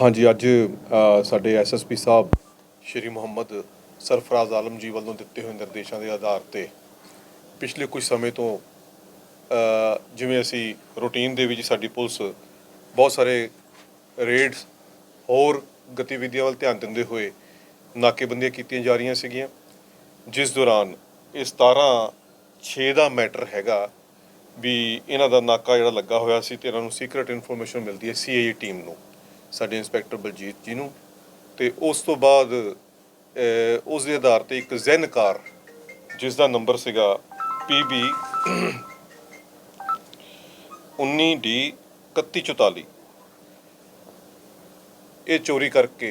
ਹਾਂਜੀ ਅੱਜ ਅ, ਸਾਡੇ ਐਸਐਸਪੀ ਸਾਹਿਬ ਸ਼੍ਰੀ ਮੁਹੰਮਦ ਸਰਫਰਾਜ਼ ਆਲਮ ਜੀ ਵੱਲੋਂ ਦਿੱਤੇ ਹੋਏ ਨਿਰਦੇਸ਼ਾਂ ਦੇ ਆਧਾਰ ਤੇ ਪਿਛਲੇ ਕੁਝ ਸਮੇਂ ਤੋਂ ਜਿਵੇਂ ਅਸੀਂ ਰੂਟੀਨ ਦੇ ਵਿੱਚ ਸਾਡੀ ਪੁਲਿਸ ਬਹੁਤ ਸਾਰੇ ਰੇਡਸ ਹੋਰ ਗਤੀਵਿਧੀਆਂ ਵੱਲ ਧਿਆਨ ਦਿੰਦੇ ਹੋਏ ਨਾਕੇਬੰਦੀਆਂ ਕੀਤੀਆਂ ਜਾ ਰਹੀਆਂ ਸੀਗੀਆਂ ਜਿਸ ਦੌਰਾਨ ਇਹ 17 6 ਦਾ ਮੈਟਰ ਹੈਗਾ ਵੀ ਇਹਨਾਂ ਦਾ ਨਾਕਾ ਜਿਹੜਾ ਲੱਗਾ ਹੋਇਆ ਸੀ ਤੇ ਇਹਨਾਂ ਨੂੰ ਸੀਕ੍ਰੀਟ ਇਨਫੋਰਮੇਸ਼ਨ ਮਿਲਦੀ ਹੈ ਸੀਆਈਏ ਟੀਮ ਨੂੰ। ਸਾਡੇ ਇੰਸਪੈਕਟਰ ਬਲਜੀਤ ਜੀ ਨੂੰ ਤੇ ਉਸ ਤੋਂ ਬਾਅਦ ਉਸ ਦੇ ਆਧਾਰ ਤੇ ਇੱਕ ਜ਼ੈਨ ਕਾਰ, ਜਿਸ ਦਾ ਨੰਬਰ ਸੀਗਾ PB 19D 3144 ਇਹ ਚੋਰੀ ਕਰਕੇ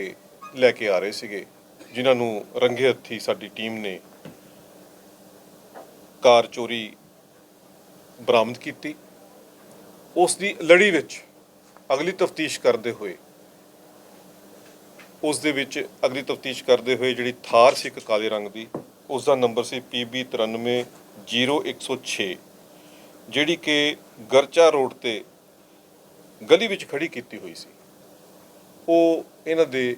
ਲੈ ਕੇ ਆ ਰਹੇ ਸੀਗੇ, ਜਿਨ੍ਹਾਂ ਨੂੰ ਰੰਗੇ ਹੱਥੀ ਸਾਡੀ ਟੀਮ ਨੇ ਕਾਰ ਚੋਰੀ ਬਰਾਮਦ ਕੀਤੀ। ਉਸ ਦੀ ਲੜੀ ਵਿੱਚ ਅਗਲੀ ਤਫਤੀਸ਼ ਕਰਦੇ ਹੋਏ ਉਸ ਦੇ ਵਿੱਚ ਅਗਲੀ ਤਫਤੀਸ਼ ਕਰਦੇ ਹੋਏ ਜਿਹੜੀ ਥਾਰ ਸੀ ਇੱਕ ਕਾਲੇ ਰੰਗ ਦੀ ਉਸ ਦਾ ਨੰਬਰ ਸੀ PB 9300106 ਜਿਹੜੀ ਕਿ ਗਰਚਾ ਰੋਡ ਤੇ ਗਲੀ ਵਿੱਚ ਖੜੀ ਕੀਤੀ ਹੋਈ ਸੀ। ਉਹ ਇਹਨਾਂ ਦੇ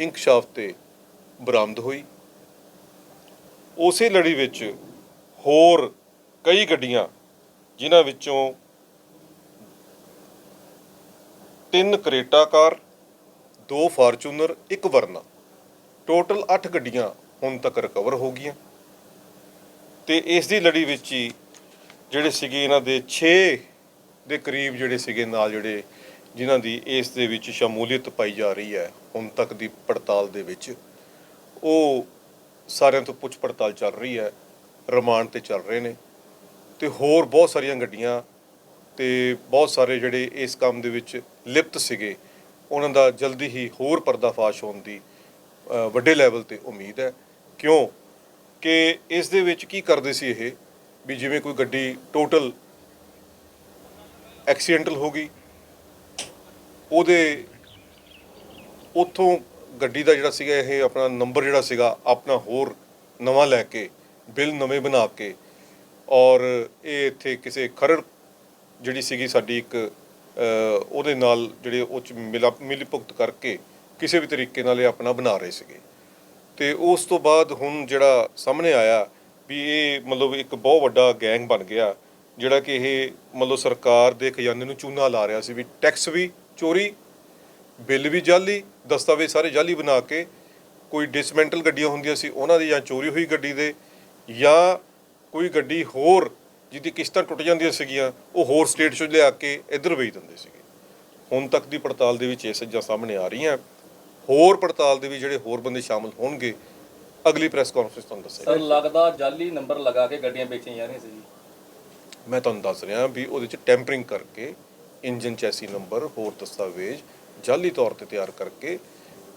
ਇੰਕਸ਼ਾਫ ਤੇ ਬਰਾਮਦ ਹੋਈ। ਉਸੇ ਲੜੀ ਵਿੱਚ ਹੋਰ ਕਈ ਗੱਡੀਆਂ, ਜਿਨ੍ਹਾਂ ਵਿੱਚੋਂ ਤਿੰਨ ਕਰੇਟਾ ਕਾਰ ਦੋ ਫਾਰਚੂਨਰ, ਇੱਕ ਵਰਨਾ। ਟੋਟਲ 8 ਗੱਡੀਆਂ ਹੁਣ ਤੱਕ ਰਿਕਵਰ ਹੋ ਗਈਆਂ। ਤੇ ਇਸ ਦੀ ਲੜੀ ਵਿੱਚ ਹੀ ਜਿਹੜੇ ਸੀਗੇ ਇਹਨਾਂ ਦੇ 6 ਦੇ ਕਰੀਬ ਜਿਹੜੇ ਸੀਗੇ ਨਾਲ ਜਿਹੜੇ ਜਿਨ੍ਹਾਂ ਦੀ ਇਸ ਦੇ ਵਿੱਚ ਸ਼ਮੂਲੀਅਤ ਪਾਈ ਜਾ ਰਹੀ ਹੈ, ਹੁਣ ਤੱਕ ਦੀ ਪੜਤਾਲ ਦੇ ਵਿੱਚ, ਉਹ ਸਾਰਿਆਂ ਤੋਂ ਪੁੱਛ ਪੜਤਾਲ ਚੱਲ ਰਹੀ ਹੈ, ਰਿਮਾਂਡ ਤੇ ਚੱਲ ਰਹੇ ਨੇ। ਤੇ ਹੋਰ ਬਹੁਤ ਸਾਰੀਆਂ ਗੱਡੀਆਂ ਤੇ ਬਹੁਤ ਸਾਰੇ ਜਿਹੜੇ ਇਸ ਕੰਮ ਦੇ ਵਿੱਚ ਲਿਪਤ ਸੀਗੇ ਉਹਨਾਂ ਦਾ ਜਲਦੀ ਹੀ ਹੋਰ ਪਰਦਾਫਾਸ਼ ਹੋਣ ਦੀ ਵੱਡੇ ਲੈਵਲ ਤੇ ਉਮੀਦ ਹੈ। ਕਿਉਂ? ਕਿ ਇਸ ਦੇ ਵਿੱਚ ਕੀ ਕਰਦੇ ਸੀ ਇਹ? ਵੀ ਜਿਵੇਂ ਕੋਈ ਗੱਡੀ ਟੋਟਲ ਐਕਸੀਡੈਂਟਲ ਹੋ ਗਈ, ਉਹਦੇ ਉਥੋਂ ਗੱਡੀ ਦਾ ਜਿਹੜਾ ਸੀਗਾ ਇਹ ਆਪਣਾ ਨੰਬਰ ਜਿਹੜਾ ਸੀਗਾ, ਆਪਣਾ ਹੋਰ ਨਵਾਂ ਲੈ ਕੇ, ਬਿੱਲ ਨਵੇਂ ਬਣਾ ਕੇ, ਔਰ ਇਹ ਇੱਥੇ ਕਿਸੇ ਖਰੜ ਜਿਹੜੀ ਸੀਗੀ ਸਾਡੀ ਇੱਕ ਉਹਦੇ ਨਾਲ ਜਿਹੜੇ ਉਹ ਚ ਮਿਲਾ ਮਿਲੀ ਭੁਗਤ ਕਰਕੇ ਕਿਸੇ ਵੀ ਤਰੀਕੇ ਨਾਲ ਇਹ ਆਪਣਾ ਬਣਾ ਰਹੇ ਸੀਗੇ। ਤੇ ਉਸ ਤੋਂ ਬਾਅਦ ਹੁਣ ਜਿਹੜਾ ਸਾਹਮਣੇ ਆਇਆ ਵੀ ਇਹ ਮਤਲਬ ਇੱਕ ਬਹੁਤ ਵੱਡਾ ਗੈਂਗ ਬਣ ਗਿਆ, ਜਿਹੜਾ ਕਿ ਇਹ ਮਤਲਬ ਸਰਕਾਰ ਦੇ ਖਜ਼ਾਨੇ ਨੂੰ ਚੂਨਾ ਲਾ ਰਿਹਾ ਸੀ ਵੀ ਟੈਕਸ ਵੀ ਚੋਰੀ, ਬਿੱਲ ਵੀ ਜਾਲੀ, ਦਸਤਾਵੇਜ਼ ਸਾਰੇ ਜਾਲੀ ਬਣਾ ਕੇ ਕੋਈ ਡਿਸਮੈਂਟਲ ਗੱਡੀਆਂ ਹੁੰਦੀਆਂ ਸੀ, ਉਹਨਾਂ ਦੀ ਜਾਂ ਚੋਰੀ ਹੋਈ ਗੱਡੀ ਦੇ ਜਾਂ ਕੋਈ ਗੱਡੀ ਹੋਰ ਜਿਹਦੀ ਕਿਸ਼ਤਾਂ ਟੁੱਟ ਜਾਂਦੀਆਂ ਸੀਗੀਆਂ ਉਹ ਹੋਰ ਸਟੇਟ 'ਚੋਂ ਲਿਆ ਕੇ ਇੱਧਰ ਵੇਚ ਦਿੰਦੇ ਸੀਗੇ। ਹੁਣ ਤੱਕ ਦੀ ਪੜਤਾਲ ਦੇ ਵਿੱਚ ਇਹ ਸੱਜਾਂ ਸਾਹਮਣੇ ਆ ਰਹੀਆਂ। ਹੋਰ ਪੜਤਾਲ ਦੇ ਵੀ ਜਿਹੜੇ ਹੋਰ ਬੰਦੇ ਸ਼ਾਮਲ ਹੋਣਗੇ ਅਗਲੀ ਪ੍ਰੈਸ ਕਾਨਫਰੰਸ ਤੁਹਾਨੂੰ ਦੱਸਾਂਗੇ। ਸਰ ਲੱਗਦਾ ਜਾਲੀ ਨੰਬਰ ਲਗਾ ਕੇ ਗੱਡੀਆਂ ਵੇਚੀਆਂ ਜਾ ਰਹੀਆਂ ਸੀ ਜੀ ਮੈਂ ਤੁਹਾਨੂੰ ਦੱਸ ਰਿਹਾ ਵੀ ਉਹਦੇ 'ਚ ਟੈਂਪਰਿੰਗ ਕਰਕੇ ਇੰਜਨ ਚੈਸੀ ਨੰਬਰ ਹੋਰ ਦਸਤਾਵੇਜ਼ ਜਾਲੀ ਤੌਰ ਤੇ ਤਿਆਰ ਕਰਕੇ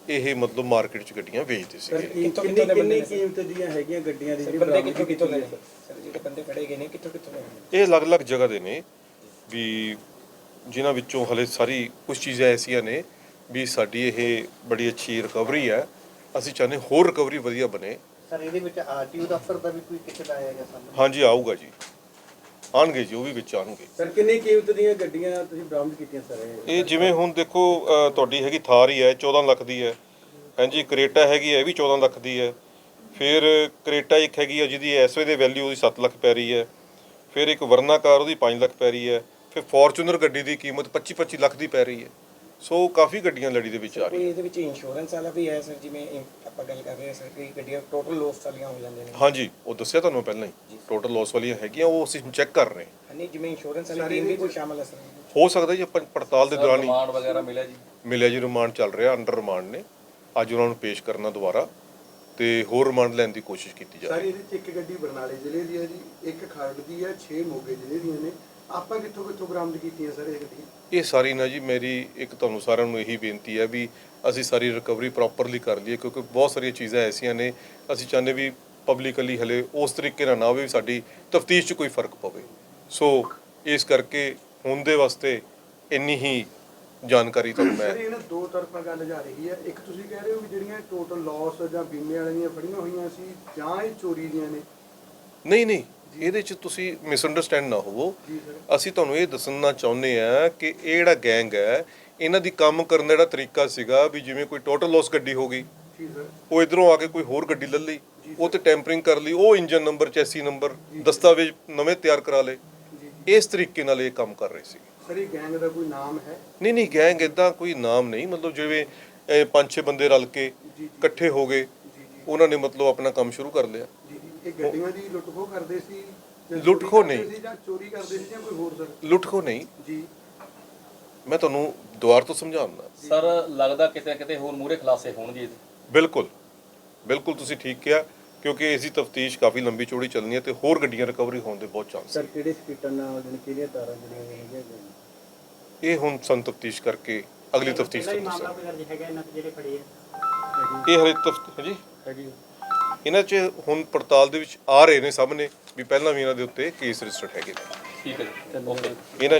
ਇਹ ਮਤਲਬ ਮਾਰਕੀਟ 'ਚ ਗੱਡੀਆਂ ਵੇਚਦੇ ਸੀਗੇ। ਕਿੱਥੋਂ- ਕਿੰਨੀ ਕਿੰਨੀ? ਕੀਮਤ ਦੀਆਂ ਹੈਗੀਆਂ ਗੱਡੀਆਂ ਦੀ ਜਿਹੜੀ ਬੰਦੇ ਕਿੱਥੋਂ ਕਿੱਥੋਂ ਲੈ? ਸਰ ਜਿਹੜੇ ਬੰਦੇ ਖੜੇ ਗਏ ਨੇ ਕਿੱਥੋਂ ਕਿੱਥੋਂ ਲੈ ਇਹ ਅਲੱਗ-ਅਲੱਗ ਜਗ੍ਹਾ ਦੇ ਨੇ ਵੀ ਜਿਨ੍ਹਾਂ ਵਿੱਚੋਂ ਹਲੇ ਸਾਰੀ ਕੁਝ ਚੀਜ਼ਾਂ ਐਸੀਆਂ ਨੇ ਵੀ ਸਾਡੀ ਇਹ ਬੜੀ ਅੱਛੀ ਰਿਕਵਰੀ ਹੈ। ਅਸੀਂ ਚਾਹੁੰਦੇ ਹੋਰ ਰਿਕਵਰੀ ਵਧੀਆ ਬਣੇ। ਸਰ ਇਹਦੇ ਵਿੱਚ ਆਰਟੀਓ ਦਫ਼ਤਰ ਦਾ ਵੀ ਕੋਈ ਕਿਸੇ ਦਾ ਆਇਆ ਗਿਆ ਸਾਹਮਣੇ ਹਾਂਜੀ ਆਊਗਾ ਜੀ। ਆਣਗੇ ਜੀ ਉਹ ਵੀ ਵਿੱਚ ਆਣਗੇ ਸਰ ਕਿੰਨੀ ਕੀਮਤ ਦੀਆਂ ਗੱਡੀਆਂ ਤੁਸੀਂ ਬਰਾਮਦ ਕੀਤੀਆਂ ਸਰ? ਇਹ ਜਿਵੇਂ ਹੁਣ ਦੇਖੋ ਅ, ਤੁਹਾਡੀ ਹੈਗੀ ਥਾਰ ਹੀ ਹੈ 14 ਲੱਖ ਦੀ ਹੈ। ਹਾਂਜੀ ਕਰੇਟਾ ਹੈਗੀ ਹੈ ਇਹ ਵੀ 14 ਲੱਖ ਦੀ ਹੈ। ਫਿਰ ਕਰੇਟਾ ਇੱਕ ਹੈਗੀ ਹੈ ਜਿਹਦੀ ਐਸਵੇ ਦੇ ਵੈਲਿਊ ਉਹਦੀ 7 ਲੱਖ ਪੈ ਰਹੀ ਹੈ। ਫਿਰ ਇੱਕ ਵਰਨਾ ਕਾਰ ਉਹਦੀ 5 ਲੱਖ ਪੈ ਰਹੀ ਹੈ। ਫਿਰ ਫੋਰਚੂਨਰ ਗੱਡੀ ਦੀ ਕੀਮਤ 25 25 ਲੱਖ ਦੀ ਪੈ ਰਹੀ ਹੈ। ਸੋ ਕਾਫੀ ਗੱਡੀਆਂ ਲੜੀ ਦੇ ਵਿੱਚ ਆ ਕੋਈ ਰਹੀਆਂ। ਇਹਦੇ ਵਿੱਚ ਇੰਸ਼ੋਰੈਂਸ ਵਾਲਾ ਵੀ ਹੈ ਸਰ ਜਿਵੇਂ ਆਪਾਂ ਗੱਲ ਕਰ ਰਹੇ ਹਾਂ ਸਰ ਕਿ ਗੱਡੀਆਂ ਟੋਟਲ ਲੋਸ ਵਾਲੀਆਂ ਹੋ ਜਾਂਦੀਆਂ ਨੇ। ਹਾਂਜੀ ਉਹ ਦੱਸਿਆ ਤੁਹਾਨੂੰ ਪਹਿਲਾਂ ਹੀ। ਟੋਟਲ ਲਾਸ ਵਾਲੀਆਂ ਹੈਗੀਆਂ ਉਹ ਅਸੀਂ ਚੈੱਕ ਕਰ ਰਹੇ ਹਾਂ। ਨਹੀਂ ਜਿਵੇਂ ਇੰਸ਼ੋਰੈਂਸ ਵਾਲੀ ਟੀਮ ਵੀ ਕੋਈ ਸ਼ਾਮਲ ਹੈ ਸਰ ਹੋ ਸਕਦਾ ਜੀ ਆਪਾਂ ਪੜਤਾਲ ਦੇ ਦੌਰਾਨ ਹੀ ਰਿਮਾਂਡ ਵਗੈਰਾ ਮਿਲਿਆ ਜੀ? ਮਿਲਿਆ ਜੀ ਰਿਮਾਂਡ ਚੱਲ ਰਿਹਾ ਅੰਡਰ ਰਿਮਾਂਡ ਨੇ। ਅੱਜ ਉਹਨਾਂ ਨੂੰ ਪੇਸ਼ ਕਰਨਾ ਦੁਬਾਰਾ ਤੇ ਹੋਰ ਰਿਮਾਂਡ ਲੈਣ ਦੀ ਕੋਸ਼ਿਸ਼ ਕੀਤੀ ਜਾ ਸਰ ਰਹੀ ਹੈ। ਇਹਦੇ ਚ ਇੱਕ ਗੱਡੀ ਬਰਨਾਲੇ ਜ਼ਿਲ੍ਹੇ ਦੀ ਹੈ ਜੀ ਇੱਕ ਖਰੜ ਦੀ ਹੈ 6 ਮੋਗੇ ਜ਼ਿਲ੍ਹੇ ਦੀਆਂ ਨੇ। ਆਪਾਂ ਕਿੱਥੋਂ ਕਿੱਥੋਂ ਬਰਾਮਦ ਕੀਤੀਆਂ ਸਰ ਇਹ ਗੱਡੀਆਂ? ਇਹ ਸਾਰੀ ਨਾ ਜੀ ਮੇਰੀ ਇੱਕ ਤੁਹਾਨੂੰ ਸਾਰਿਆਂ ਨੂੰ ਇਹੀ ਬੇਨਤੀ ਹੈ ਵੀ ਅਸੀਂ ਸਾਰੀ ਰਿਕਵਰੀ ਪ੍ਰੋਪਰਲੀ ਕਰ ਲਈਏ ਕਿਉਂਕਿ ਬਹੁਤ ਸਾਰੀਆਂ ਚੀਜ਼ਾਂ ਐਸੀਆਂ ਨੇ ਅਸੀਂ ਚਾਹੁੰਦੇ ਵੀ ਪਬਲਿਕਲੀ ਹਲੇ ਉਸ ਤਰੀਕੇ ਨਾਲ ਨਾ ਹੋਵੇ ਵੀ ਸਾਡੀ ਤਫਤੀਸ਼ 'ਚ ਕੋਈ ਫ਼ਰਕ ਪਵੇ। ਸੋ ਇਸ ਕਰਕੇ ਹੁਣ ਦੇ ਵਾਸਤੇ ਇੰਨੀ ਹੀ ਜਾਣਕਾਰੀ ਤੁਹਾਨੂੰ ਮੈਂ ਸਰ ਇਹਨਾਂ ਦੋ ਤਰਫਾ ਗੱਲ ਜਾ ਰਹੀ ਹੈ। ਇੱਕ ਤੁਸੀਂ ਕਹਿ ਰਹੇ ਹੋ ਵੀ ਜਿਹੜੀਆਂ ਟੋਟਲ ਲਾਸ ਜਾਂ ਬੀਮੇ ਵਾਲੀਆਂ ਦੀਆਂ ਫੜੀਆਂ ਹੋਈਆਂ ਸੀ ਜਾਂ ਇਹ ਚੋਰੀ ਦੀਆਂ ਨੇ ਨਹੀਂ ਨਹੀਂ ਇਹਦੇ 'ਚ ਤੁਸੀਂ ਮਿਸਅੰਡਰਸਟੈਂਡ ਨਾ ਹੋਵੋ। ਅਸੀਂ ਤੁਹਾਨੂੰ ਇਹ ਦੱਸਣਾ ਚਾਹੁੰਦੇ ਆ ਕਿ ਇਹ ਜਿਹੜਾ ਗੈਂਗ ਹੈ ਇਹਨਾਂ ਦੀ ਕੰਮ ਕਰਨ ਦਾ ਜਿਹੜਾ ਤਰੀਕਾ ਸੀਗਾ ਵੀ ਜਿਵੇਂ ਕੋਈ ਟੋਟਲ ਲਾਸ ਗੱਡੀ ਹੋ ਗਈ। ਉਹ ਇਧਰੋਂ ਆ ਕੇ ਕੋਈ ਹੋਰ ਗੱਡੀ ਲੈ ਲਈ ਉਹ ਤੇ ਟੈਂਪਰਿੰਗ ਕਰ ਲਈ ਉਹ ਇੰਜਨ ਨੰਬਰ ਚੈਸੀ ਨੰਬਰ ਦਸਤਾਵੇਜ਼ ਨਵੇਂ ਤਿਆਰ ਕਰਾ ਲਏ। ਇਸ ਤਰੀਕੇ ਨਾਲ ਇਹ ਕੰਮ ਕਰ ਰਹੇ ਸੀ। ਸਰ ਇਹ ਗੈਂਗ ਦਾ ਕੋਈ ਨਾਮ ਹੈ? ਨਹੀਂ ਨਹੀਂ ਗੈਂਗ ਇਦਾਂ ਕੋਈ ਨਾਮ ਨਹੀਂ ਮਤਲਬ ਜਿਵੇਂ ਪੰਜ ਛੇ ਬੰਦੇ ਰਲ ਕੇ ਇਕੱਠੇ ਹੋ ਗਏ ਉਹਨਾਂ ਨੇ ਮਤਲਬ ਆਪਣਾ ਕੰਮ ਸ਼ੁਰੂ ਕਰ ਲਿਆ। ਇਹ ਗੱਡੀਆਂ ਦੀ ਲੁੱਟਖੋ ਕਰਦੇ ਸੀ ਕਰਦੇ ਨਹੀਂ। ਜਾਂ ਚੋਰੀ ਕਰਦੇ ਸੀ ਜਾਂ ਕੋਈ ਹੋਰ ਸਰ? ਲੁੱਟਖੋ ਨਹੀਂ। ਜੀ। ਮੈਂ ਤੁਹਾਨੂੰ ਦੁਆਰ ਤੋਂ ਸਮਝਾਉਂਦਾ। ਸਰ ਲੱਗਦਾ ਕਿਤੇ ਨਾ ਕਿਤੇ ਹੋਰ ਮੂਰੇ ਖਲਾਸੇ ਹੋਣਗੇ। ਬਿਲਕੁਲ। ਬਿਲਕੁਲ ਤੁਸੀਂ ਠੀਕ ਕਿਹਾ ਕਿਉਂਕਿ ਇਸ ਦੀ ਤਫਤੀਸ਼ ਕਾਫੀ ਲੰਬੀ ਚੌੜੀ ਚੱਲਣੀ ਹੈ ਤੇ ਹੋਰ ਗੱਡੀਆਂ ਰਿਕਵਰੀ ਹੋਣ ਦੇ ਬਹੁਤ ਚਾਂਸ ਸਰ ਕਿਹੜੇ ਸਪੀਟਰ ਨਾਲ ਜਿਹੜੀ ਕਿਹੜੀਆਂ ਤਾਰਾਂ ਜਿਹੜੀਆਂ ਹੈਗੀਆਂ ਇਹ ਹੁਣ ਸੰ ਤਫਤੀਸ਼ ਕਰਕੇ ਅਗਲੀ ਤਫਤੀਸ਼ ਤੋਂ ਕੋਈ ਦਰਜ ਹੈਗਾ ਇਹਨਾਂ ਤੇ ਜਿਹੜੇ ਫੜੇ ਆ। ਇਹ ਹਰੇ ਤਫਤ ਹਾਂਜੀ? ਹੈਗੀ ਇਹਨਾਂ 'ਚ ਹੁਣ ਪੜਤਾਲ ਦੇ ਵਿੱਚ ਆ ਰਹੇ ਨੇ ਸਾਹਮਣੇ ਵੀ ਪਹਿਲਾਂ ਵੀ ਇਹਨਾਂ ਦੇ ਉੱਤੇ ਕੇਸ ਰਜਿਸਟਰਡ ਹੈਗੇ ਨੇ। ਠੀਕ ਹੈ ਓਕੇ ਇਹਨਾਂ